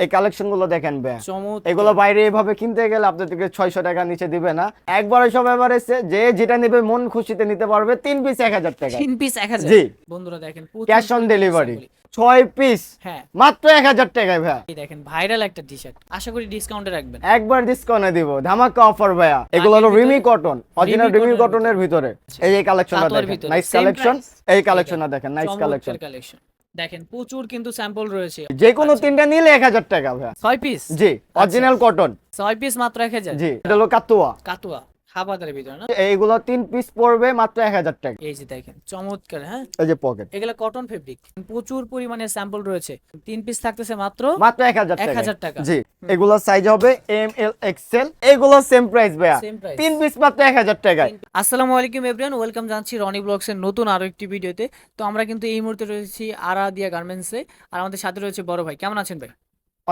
এই কালেকশনগুলো দেখেন এগুলো বাইরে এভাবে কিনতে গেলে আপনাদেরকে ছয়শো টাকা নিচে দিবে না। একবারে সব এবার এসে যে যেটা নেবে মন খুশিতে নিতে পারবে তিন পিস এক হাজার টাকা। তিন পিস এক হাজার। জি। বন্ধুরা দেখেন ক্যাশ অন ডেলিভারি ছয় পিস হ্যাঁ। মাত্র এক হাজার টাকায় ভাইয়া। দেখেন ভাইরাল একটা টি শার্ট আশা করি ডিসকাউন্টে রাখবেন। একবার ডিসকাউন্টে দিব। ধামাকা অফার ভাইয়া। এগুলো হলো রিমি কটন অরিজিনাল রিমি কটনের ভিতরে। এই এই কালেকশনটা দেখেন। নাইস কালেকশন এই কালেকশনটা দেখেন। নাইস কালেকশন দেখেন প্রচুর কিন্তু স্যাম্পল রয়েছে। যে কোনো তিনটা নিলে এক হাজার টাকা ছয় পিস জি অরিজিনাল কটন ছয় পিস মাত্র এক হাজার? জি এটা হলো কাতুয়া। কাতুয়া। ভিতরে না? এইগুলো তিন পিস পড়বে মাত্র এক হাজার টাকা। এই যে দেখেন চমৎকার হ্যাঁ? এই যে পকেট এগুলা কটন ফেব্রিক প্রচুর পরিমাণে স্যাম্পল রয়েছে। তিন পিস থাকতেছে মাত্র মাত্র এক হাজার এক হাজার টাকা। জি এগুলো সাইজ হবে এম এল এক্সেল এগুলো সেম প্রাইস ভাইয়া। তিন পিস মাত্র এক হাজার টাকায় আসসালামু আলাইকুম এভরিওয়ান ওয়েলকাম জানাচ্ছি রনি ব্লগসের নতুন আরও একটি ভিডিওতে তো আমরা কিন্তু এই মুহূর্তে রয়েছি আরাদিয়া গার্মেন্টসে আর আমাদের সাথে রয়েছে বড় ভাই। কেমন আছেন ভাই?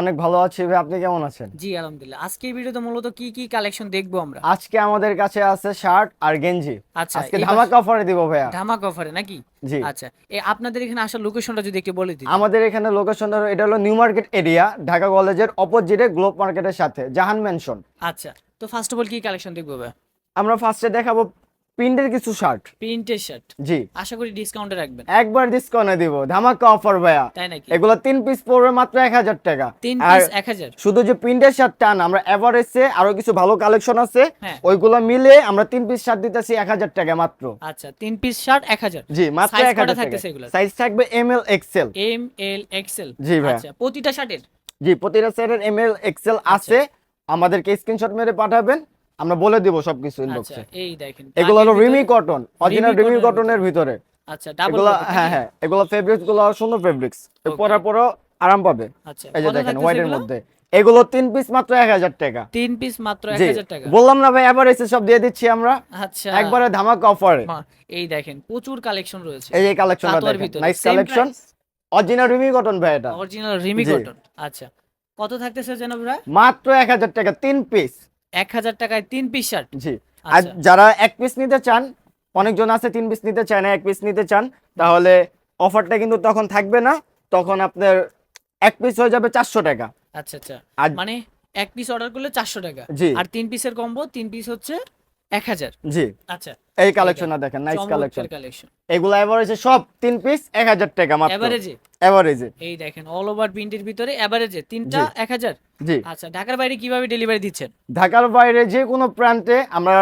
অনেক ভালো আছি ভাই আপনি কেমন আছেন? জি আলহামদুলিল্লাহ। আজকের ভিডিওতে মূলত কি কি কালেকশন দেখব আমরা? আজকে আমাদের কাছে আছে শার্ট আর গেঞ্জি। আচ্ছা আজকে ধামাকা অফারে দিব ভাইয়া। ধামাক অফারে নাকি? জি। আচ্ছা এই আপনাদের এখানে আসার লোকেশনটা যদি একটু বলে দিই আমাদের এখানে লোকেশন এটা হলো নিউ মার্কেট এরিয়া ঢাকা কলেজের অপোজিটে গ্লোব মার্কেটের সাথে জাহান মেনশন আচ্ছা তো ফার্স্ট অফ অল কি কালেকশন দেখব ভাই আমরা ফার্স্টে দেখাবো প্রিন্টের কিছু শার্ট প্রিন্টের শার্ট জি। আশা করি ডিসকাউন্টে রাখবেন। একবার ডিসকাউন্টে দিব। ধামাকা অফার ভাইয়া। তাই নাকি? এগুলো তিন পিস পড়বে মাত্র এক হাজার টাকা। তিন পিস এক হাজার? শুধু যে প্রিন্টের শার্ট টান আমরা এভারেজে আরও কিছু ভালো কালেকশন আছে। হ্যাঁ। ওইগুলো মিলে আমরা তিন পিস শার্ট দিতেছি এক হাজার টাকা মাত্র। আচ্ছা তিন পিস শার্ট এক হাজার। জি মাত্র Size এক কটা হাজার থাকতেছে টাকা সাইজ থাকবে M L XL M L XL জি ভাই আচ্ছা প্রতিটা শার্টের জি প্রতিটা সেটের এম এল এক্সেল। আছে। আমাদেরকে স্ক্রিনশট মেরে পাঠাবেন। আমরা বলে দিব সবকিছু আচ্ছা ইনবক্সে এই দেখেন এগুলো হলো রিমি কটন অরিজিনাল রিমি কটনের ভিতরে। আচ্ছা ডাবল এগুলো হ্যাঁ হ্যাঁ? এগুলো ফেব্রিক্সগুলো সুন্দর ফেব্রিক্স. পরার পরও আরাম পাবে। আচ্ছা এই যে দেখেন হোয়াইটের এগুলো? মধ্যে। এগুলো তিন পিস মাত্র এক হাজার টাকা। তিন পিস মাত্র এক হাজার টাকা। বললাম না ভাই এবার এসে সব দিয়ে দিচ্ছি আমরা। আচ্ছা। একবারে ধামাকা অফারে এই দেখেন প্রচুর কালেকশন রয়েছে। এই যে কালেকশনটা কাতোয়ার দেখেন নাইস কালেকশন? অরিজিনাল রিমি কটন ভাই এটা। অরিজিনাল রিমি কটন আচ্ছা। কত থাকতেছে জনাব ভাই? মাত্র এক হাজার টাকা তিন পিস এক হাজার টাকায় তিন পিস শার্ট জি। আর আচ্ছা। যারা এক পিস নিতে চান অনেকজন আছে তিন পিস নিতে চায় না এক পিস নিতে চান তাহলে অফারটা কিন্তু তখন থাকবে না তখন আপনার এক পিস হয়ে যাবে চারশো টাকা। আচ্ছা আচ্ছা। আর মানে এক পিস অর্ডার করলে চারশো টাকা। জি। আর তিন পিসের কম্বো তিন পিস হচ্ছে এক হাজার। জি। আচ্ছা। এই কালেকশনটা দেখেন নাইস কালেকশন এগুলো এভারেজে সব তিন পিস এক হাজার টাকা মাত্র। এভারেজে এভারেজে এই দেখেন অল ওভার প্রিন্টের ভিতরে এভারেজে তিনটা জি। এক হাজার? জি। আচ্ছা ঢাকার বাইরে কীভাবে ডেলিভারি দিচ্ছেন? ঢাকার বাইরে যে কোনো প্রান্তে আমরা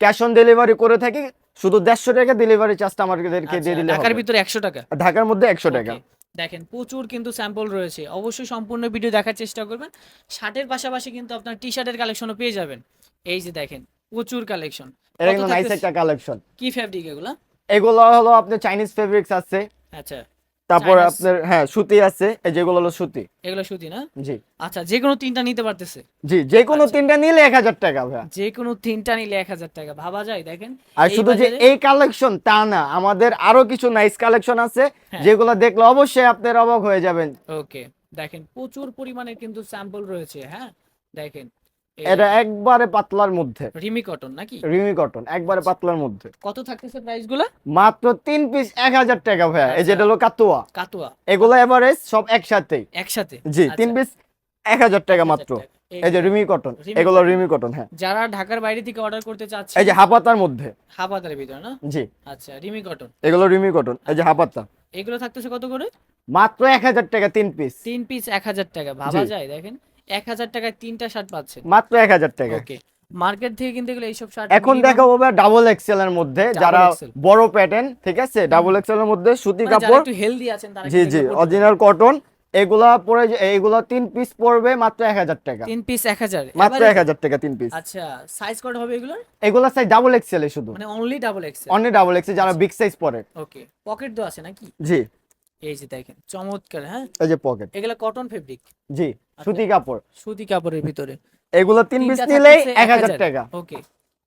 ক্যাশ অন ডেলিভারি করে থাকি শুধু দেড়শো টাকা ডেলিভারি চার্জটা আমাদেরকে দিয়ে আচ্ছা, দিলে ঢাকার ভিতরে একশো টাকা? ঢাকার মধ্যে একশো টাকা। দেখেন প্রচুর কিন্তু স্যাম্পল রয়েছে। অবশ্যই সম্পূর্ণ ভিডিও দেখার চেষ্টা করবেন। শার্টের পাশাপাশি কিন্তু আপনার টি শার্টের কালেকশনও পেয়ে যাবেন। এই যে দেখেন প্রচুর কালেকশন এটা কিন্তু নাইস একটা কালেকশন কি ফ্যাব্রিক এগুলো? এগুলো হলো আপনার চাইনিজ ফেব্রিক্স আছে। আচ্ছা। তারপর আপনার হ্যাঁ সুতি আছে। এই যেগুলো হলো সুতি। এগুলো সুতি না? জি। আচ্ছা যে কোনো তিনটা নিতে পারতেছে? জি যে কোনো আচ্ছা। তিনটা নিলে এক হাজার টাকা ভাইয়া। যে কোনো তিনটা নিলে এক হাজার টাকা। ভাবা যায় দেখেন। আর শুধু যে এই কালেকশন তা না। আমাদের আরও কিছু নাইস কালেকশন আছে। হ্যাঁ। যেগুলো দেখলে অবশ্যই আপনার অবাক হয়ে যাবেন। ওকে। দেখেন প্রচুর পরিমাণে কিন্তু স্যাম্পল রয়েছে হ্যাঁ? দেখেন এটা একবারে পাতলার মধ্যে। রিমি কটন নাকি? রিমি কটন একবারে পাতলার মধ্যে। কত থাকতেছে প্রাইসগুলা? মাত্র তিন পিস এক হাজার টাকা ভাইয়া। এই আচ্ছা। যেটা হলো কাতুয়া। কাতুয়া। এগুলো এভারেজ সব একসাথেই। একসাথে? জি আচ্ছা, তিন পিস এক হাজার টাকা মাত্র। এই যে রিমি কটন এগুলো রিমি কটন হ্যাঁ। যারা ঢাকার বাইরে থেকে অর্ডার করতে চাচ্ছে এই যে হাপাতার মধ্যে। হাবাদারের ভিতরে না? জি। আচ্ছা রিমি কটন। এগুলো রিমি কটন এই যে হাপাতা। এগুলো থাকতেছে কত করে? মাত্র এক হাজার টাকা তিন পিস তিন পিস এক হাজার টাকা। ভাবা যায় দেখেন। এক হাজার টাকায় তিনটা শার্ট পাচ্ছেন। মাত্র এক হাজার টাকা। ওকে মার্কেট থেকে কিন্তু এগুলো এইসব শার্ট এখন দেখাবো ডাবল এক্সেল এর মধ্যে যারা বড় প্যাটার্ন ঠিক আছে? ডাবল এক্সেল এর মধ্যে সুতি মানে কাপড়। একটু হেলদি আছেন তারা জি জি অরিজিনাল কটন এগুলা পরে এইগুলা তিন পিস পড়বে মাত্র এক হাজার টাকা। তিন পিস এক হাজার। মাত্র এবারে- এক হাজার টাকা তিন পিস আচ্ছা সাইজ কত হবে এগুলোর? এগুলা সাইজ ডাবল এক্সেল শুধু। মানে only double XL only double XL যারা বিগ সাইজ পরে। ওকে পকেট দেওয়া আছে নাকি? জি। এই যে দেখেন চমৎকার হ্যাঁ? এই যে পকেট এগুলা কটন ফেব্রিক জি সুতি কাপড়। সুতি কাপড়ের ভিতরে। এগুলো তিন পিস নিলেই থাকতেছে এক হাজার টাকা। ওকে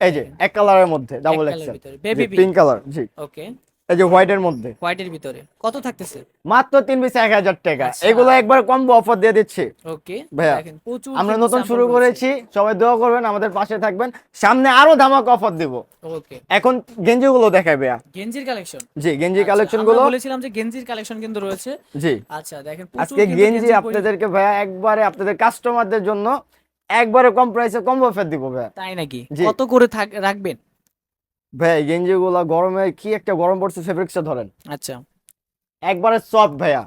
এই যে এক কালারের মধ্যে ডাবল এক্সেল ভিতরে, পিঙ্ক কালার জি। ওকে এই যে হোয়াইটের মধ্যে। হোয়াইটের ভিতরে। কত থাকতেছে? মাত্র তিন পিস এক হাজার টাকা। আচ্ছা। এগুলো একবার কম্বো অফার দিয়ে দিচ্ছি। ওকে ভাইয়া, আমরা নতুন শুরু করেছি। সবাই দোয়া করবেন আমাদের পাশে থাকবেন। সামনে আরও ধামাকা অফার দিব। ওকে এখন গেঞ্জি গুলো দেখাবে গেঞ্জির কালেকশন জি গেঞ্জি কালেকশনগুলো বলেছিলাম যে গেঞ্জির কালেকশন কিন্তু রয়েছে। জি। আচ্ছা দেখেন আজকে গেঞ্জি আপনাদেরকে ভাইয়া একবারে আপনাদের কাস্টমারদের জন্য একবারে কম প্রাইসে কম্বো অফার দিব ভাইয়া। তাই নাকি? কত করে রাখবেন? ভাই গেঞ্জি গুলা গরমে কি একটা গরম পড়ছে ফেব্রিক্সটা ধরেন। আচ্ছা। একবারে সফট ভাইয়া।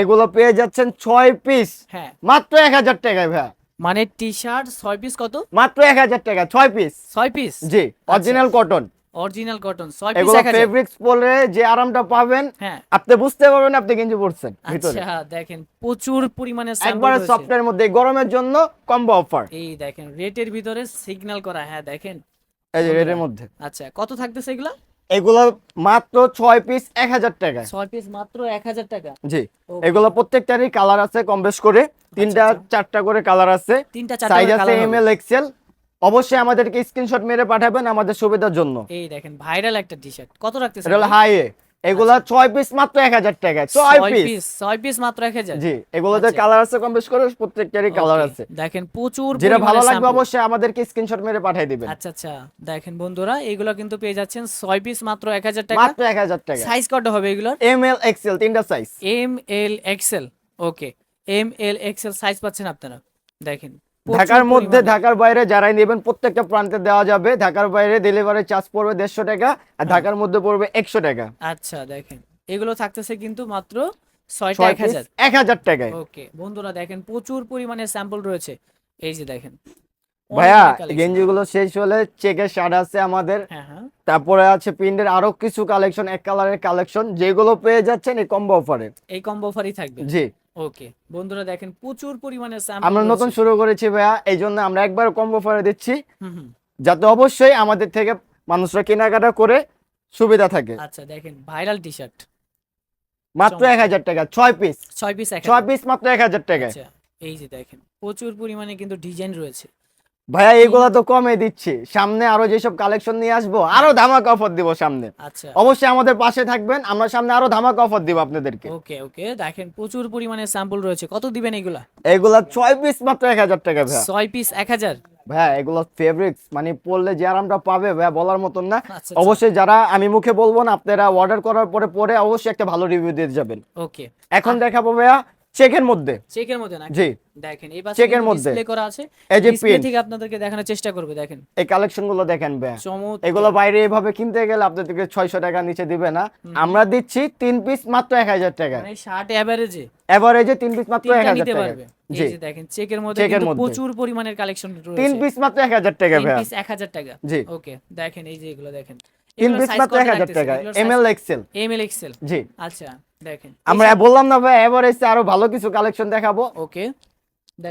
এগুলো পেয়ে যাচ্ছেন ছয় পিস হ্যাঁ। মাত্র এক হাজার টাকায় ভাইয়া। মানে টি শার্ট ছয় পিস কত? মাত্র এক হাজার টাকা ছয় পিস ছয় পিস জি অরিজিনাল কটন অরিজিনাল কটন ছয় পিস এগুলো ফেব্রিক্স পরে যে আরামটা পাবেন হ্যাঁ। আপনি বুঝতে পারবেন আপনি গেঞ্জি পরছেন ভিতরে। আচ্ছা দেখেন প্রচুর পরিমাণে একবারে সফটের মধ্যে গরমের জন্য কম্বো অফার এই দেখেন রেটের ভিতরে সিগন্যাল করা হ্যাঁ দেখেন। এই যে রেডের মধ্যে। আচ্ছা কত থাকতেছে এগুলা? এগুলো মাত্র ছয় পিস এক হাজার টাকা। ছয় পিস মাত্র এক হাজার টাকা? জি এগুলো প্রত্যেকটারই কালার আছে কম বেশ করে। তিনটা আচ্ছা। চারটা করে কালার আছে। তিনটা সাইজ আছে এম এল এক্সেল অবশ্যই আমাদেরকে স্ক্রিনশট মেরে পাঠাবেন আমাদের সুবিধার জন্য। এই দেখেন ভাইরাল একটা টি শার্ট কত রাখতেছে এটা হাই এগুলা ছয় পিস মাত্র এক হাজার টাকায়। ছয় পিস ছয় পিস মাত্র এক হাজার। জি এগুলোতে আচ্ছা। কালার আছে কম বেশ করে প্রত্যেকটারই কালার আছে। দেখেন প্রচুর যেটা ভালো লাগবে অবশ্যই আমাদেরকে স্ক্রিনশট মেরে পাঠিয়ে দিবেন। আচ্ছা আচ্ছা দেখেন বন্ধুরা এগুলো কিন্তু পেয়ে যাচ্ছেন ছয় পিস মাত্র এক হাজার টাকা। মাত্র এক হাজার টাকা। সাইজ কত হবে এগুলোর? এম এল এক্সেল তিনটা size M L XL okay M L XL size পাচ্ছেন আপনারা। দেখেন ঢাকার মধ্যে ঢাকার বাইরে যারাই নেবেন প্রত্যেকটা প্রান্তে দেওয়া যাবে। ঢাকার বাইরে ডেলিভারি চার্জ পড়বে দেড়শো টাকা আর ঢাকার মধ্যে পড়বে একশো টাকা। আচ্ছা দেখেন। এগুলো থাকতেছে কিন্তু মাত্র এক হাজার। টাকায়। ওকে বন্ধুরা দেখেন প্রচুর পরিমাণে স্যাম্পল রয়েছে। এই যে দেখেন ভাইয়া গেঞ্জি গুলো শেষ হলে চেকের শার্ট আছে আমাদের। হ্যাঁ হ্যাঁ। তারপরে আছে প্রিন্টের আরও কিছু কালেকশন এক কালারের কালেকশন যেগুলো পেয়ে যাচ্ছেন এই কম্বো অফারে এই কম্বো অফারই থাকবে। জি। ওকে বন্ধুরা দেখেন প্রচুর পরিমাণে আমরা নতুন শুরু করেছি ভাইয়া এই জন্য আমরা একবার কম অফারে দিচ্ছি। যাতে অবশ্যই আমাদের থেকে মানুষরা কেনাকাটা করে সুবিধা থাকে। আচ্ছা দেখেন ভাইরাল টি শার্ট মাত্র এক হাজার টাকা ছয় পিস ছয় পিস ছয় পিস মাত্র এক হাজার টাকা আচ্ছা এই যে দেখেন প্রচুর পরিমাণে কিন্তু ডিজাইন রয়েছে। ভাইয়া এগুলো তো কমে দিচ্ছি। সামনে আরও যেসব কালেকশন নিয়ে আসব আরও ধামাকা অফার দিব সামনে। আচ্ছা। অবশ্যই আমাদের পাশে থাকবেন আমরা সামনে আরও ধামাকা অফার দিব আপনাদেরকে। ওকে ওকে। দেখেন প্রচুর পরিমাণে স্যাম্পল রয়েছে। কত দিবেন এগুলা? এগুলা ছয় পিস মাত্র এক হাজার টাকা ভাইয়া। ছয় পিস এক হাজার? ভাইয়া এগুলো ফেব্রিক্স মানে পরলে যে আরামটা পাবে ভাইয়া বলার মতন না। আচ্ছা অবশ্যই যারা আমি মুখে বলব না আপনারা অর্ডার করার পরে পরে অবশ্যই একটা ভালো রিভিউ দিয়ে যাবেন। ওকে। এখন দেখাবো ভাইয়া চেকের মধ্যে। চেকের মধ্যে নাকি জি। দেখেন এই পাশে চেকের মধ্যে। ডিসপ্লে করা আছে। এই যে print। থেকে আপনাদেরকে দেখানোর চেষ্টা করবে দেখেন। এই কালেকশনগুলো দেখেন চমৎকার। এগুলো বাইরে এভাবে কিনতে গেলে আপনাদেরকে ছয়শো টাকা নিচে দিবে না। আমরা দিচ্ছি তিন পিস মাত্র এক হাজার টাকা। মানে শার্ট এভারেজে এভারেজে তিন পিস মাত্র এক তিনটা হাজার নিতে টাকা। পারবে। জি। এই যে দেখেন চেকের মধ্যে কিন্তু। প্রচুর পরিমাণের কালেকশন রয়েছে। তিন পিস মাত্র এক হাজার টাকা তিন পিস এক হাজার টাকা। জি। ওকে দেখেন এই যে এগুলো দেখেন। তিন পিস মাত্র এক হাজার টাকা। M L XL M L XL জি। আচ্ছা। দেখেন। আমরা বললাম না ভাই এভারেজে আরও ভালো কিছু কালেকশন দেখাবো। ওকে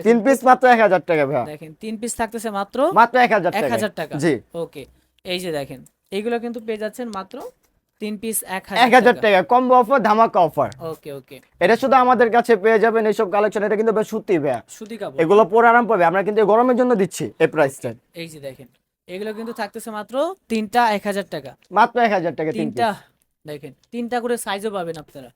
তিন পিস মাত্র এক হাজার টাকা ভাইয়া দেখেন তিন পিস থাকতেছে মাত্র মাত্র এক হাজার এক টাকা হাজার টাকা। জি। ওকে এই যে দেখেন কিন্তু পেয়ে যাচ্ছেন মাত্র তিন পিস এক এক হাজার টাকা কম্বো অফার ধামাকা অফার ওকে ওকে। এটা শুধু আমাদের কাছে পেয়ে যাবেন এইসব কালেকশন এটা কিন্তু বেশ সত্যি ভাইয়া সুতি কাপড়। এগুলো পরে আরাম পাবে আমরা কিন্তু গরমের জন্য দিচ্ছি এই প্রাইসটা এই যে দেখেন এগুলো কিন্তু থাকতেছে মাত্র তিনটা এক হাজার টাকা। মাত্র এক হাজার টাকা তিনটা। দেখেন তিনটা করে সাইজও পাবেন আপনারা।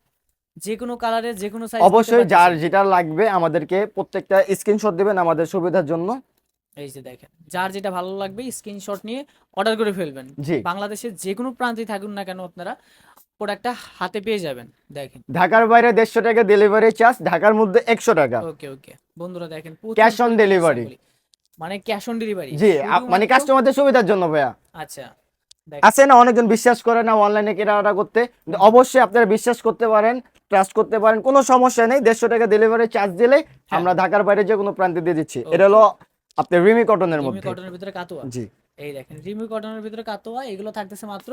যে কোনো কালারের যে কোনো সাইজ অবশ্যই যার যেটা লাগবে আমাদেরকে প্রত্যেকটা স্ক্রিনশট দিবেন আমাদের সুবিধার জন্য। এই যে দেখেন যার যেটা ভালো লাগবে স্ক্রিনশট নিয়ে অর্ডার করে ফেলবেন। জি। বাংলাদেশের যে কোনো প্রান্তে থাকুন না কেন আপনারা প্রোডাক্টটা হাতে পেয়ে যাবেন। দেখেন। ঢাকার বাইরে দেড়শো টাকা ডেলিভারি চার্জ ঢাকার মধ্যে একশো টাকা। Okay okay. বন্ধুরা দেখেন ক্যাশ অন sample। মানে ক্যাশ অন ডেলিভারি জি মানে কাস্টমারদের সুবিধার জন্য ভাইয়া। আচ্ছা। আছে না? অনেকজন বিশ্বাস করে না অনলাইনে কেনাকাটা করতে। অবশ্যই আপনারা বিশ্বাস করতে পারেন ট্রাস্ট করতে পারেন কোনো সমস্যা নেই। দেড়শো টাকা ডেলিভারি চার্জ দিলে হ্যাঁ। আমরা ঢাকার বাইরে যে কোনো প্রান্তে দিয়ে দিচ্ছি। এটা হলো আপনার রিমি কটনের মধ্যে। কটনের ভিতরে কাতোয়া? জি। এই দেখেন রিমি কটনের ভিতরে কাতোয়া এগুলো থাকতেছে মাত্র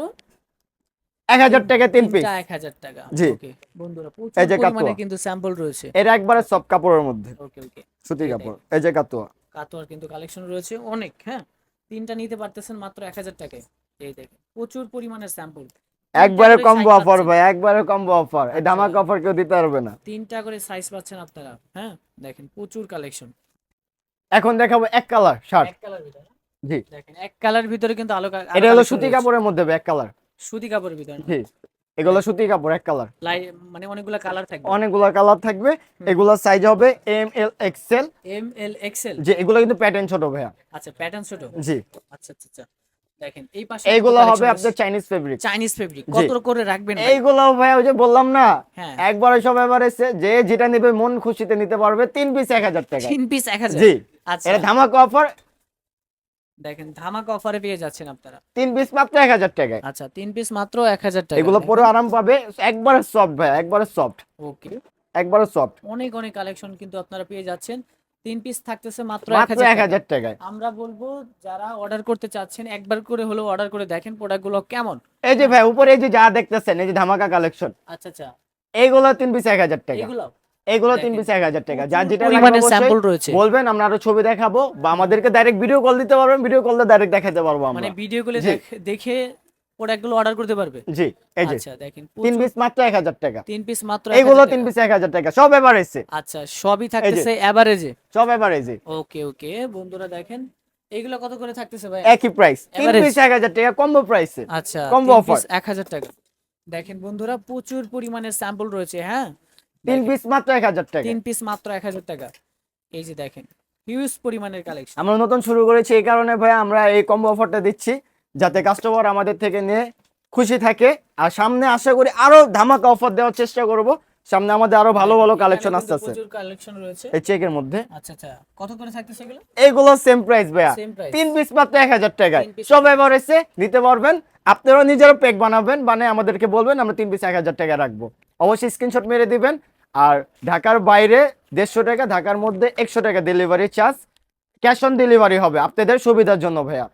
এক হাজার টাকা তিন পিস এক হাজার টাকা। জি। বন্ধুরা এই যে কাতোয়া। কিন্তু স্যাম্পল রয়েছে। এটা একবারে সব কাপড়ের মধ্যে। ওকে ওকে সুতি কাপড়। এই যে কাতুয়া। কাতোয়ার কিন্তু কালেকশন রয়েছে অনেক হ্যাঁ? তিনটা নিতে পারতেছেন মাত্র এক হাজার টাকায়। এই দেখেন প্রচুর পরিমাণের স্যাম্পল একবারে কম্বো অফার ভাই একবারে কম্বো অফার এই ধামাকা অফার কেউ দিতে পারবে না। তিনটা করে সাইজ পাচ্ছেন আপনারা হ্যাঁ? দেখেন প্রচুর কালেকশন এখন দেখাবো এক কালার শার্ট এক কালার ভিতরে জি। দেখেন এক কালার ভিতরে কিন্তু আলো এটা হলো সুতি কাপড়ের মধ্যে এক কালার সুতি কাপড়ের ভিতরে জি। এগুলো সুতি কাপড় এক কালার মানে অনেকগুলো কালার থাকবে। অনেকগুলো কালার থাকবে। এগুলো সাইজ হবে M L XL M L XL যে এগুলো কিন্তু প্যাটার্ন ছোট ভাইয়া। আচ্ছা প্যাটার্ন ছোট। জি। আচ্ছা আচ্ছা আচ্ছা। দেখেন এই পাশে এইগুলো হবে আপনার চাইনিজ ফেব্রিক চাইনিজ ফেব্রিক কত করে রাখবেন এইগুলো ভাই ওই যে বললাম না হ্যাঁ। একবারে সব এবার যে যেটা নেবে মন খুশিতে নিতে পারবে তিন পিস এক হাজার টাকা। তিন পিস এক হাজার। জি। আচ্ছা। এটা ধামাকা অফার দেখেন ধামাকা অফারে পেয়ে যাচ্ছেন আপনারা। তিন পিস মাত্র এক হাজার টাকায়। আচ্ছা তিন পিস মাত্র এক হাজার টাকা। এগুলো পরে আরাম পাবে একবারে সফট ভাই একবারে সফট ওকে। একবারে সফট অনেক অনেক কালেকশন কিন্তু আপনারা পেয়ে যাচ্ছেন। তিন পিস থাকতেছে মাত্র এক হাজার টাকায়। আমরা বলব যারা অর্ডার করতে চাচ্ছেন একবার করে হলেও অর্ডার করে দেখেন প্রোডাক্টগুলো কেমন। এই যে ভাই উপরে এই যে যা দেখতেছেন এই যে ধামাকা কালেকশন আচ্ছা আচ্ছা। এইগুলো তিন পিস এক হাজার টাকা। এগুলো? এইগুলো তিন পিস এক হাজার টাকা। যার যেটা লাগবে স্যাম্পল রয়েছে। বলবেন আমরা আরও ছবি দেখাবো বা আমাদেরকে ডাইরেক্ট ভিডিও কল দিতে পারবেন ভিডিও কল দিয়ে ডাইরেক্ট দেখাতে পারব আমরা। মানে ভিডিওগুলো জি। দেখে প্রোডাক্টগুলো অর্ডার করতে পারবে? জি এই যে আচ্ছা দেখেন তিন পিস মাত্র এক হাজার টাকা। তিন পিস মাত্র এইগুলো তিন পিস এক হাজার টাকা সব এসে আচ্ছা সবই থাকতেছে এভারেজে সব এসে ওকে ওকে বন্ধুরা দেখেন এগুলো কত করে থাকতেছে ভাই? একই প্রাইস তিন পিস এক হাজার টাকা কম্বো প্রাইসে আচ্ছা piece এক হাজার টাকা। দেখেন বন্ধুরা প্রচুর পরিমাণে স্যাম্পল রয়েছে হ্যাঁ? তিন পিস মাত্র এক হাজার টাকা। তিন পিস মাত্র এক হাজার টাকা। এই যে দেখেন হিউজ পরিমাণের কালেকশন আমরা নতুন শুরু করেছি এই কারণে ভাই আমরা এই কম্বো অফারটা দিচ্ছি। যাতে কাস্টমার আমাদের থেকে নিয়ে খুশি থাকে। আর সামনে আশা করি আরও ধামাকা অফার দেওয়ার চেষ্টা করব। সামনে আমাদের আরও ভালো ভালো কালেকশন আসতে আছে। প্রচুর কালেকশন রয়েছে। এই চেকের মধ্যে। আচ্ছা আচ্ছা। কত করে থাকতেছে এগুলো? এইগুলো সেম প্রাইস ভাইয়া। তিন পিস মাত্র এক হাজার টাকায়। সব এবার এসে নিতে পারবেন। আপনারা নিজেরও পেক বানাবেন বানিয়ে আমাদেরকে বলবেন আমরা তিন পিস এক হাজার টাকা রাখব। অবশ্যই স্ক্রিনশট মেরে দিবেন। আর ঢাকার বাইরে দেড়শো টাকা ঢাকার মধ্যে একশো টাকা delivery charge cash on delivery হবে। আপনাদের সুবিধার জন্য ভাইয়া।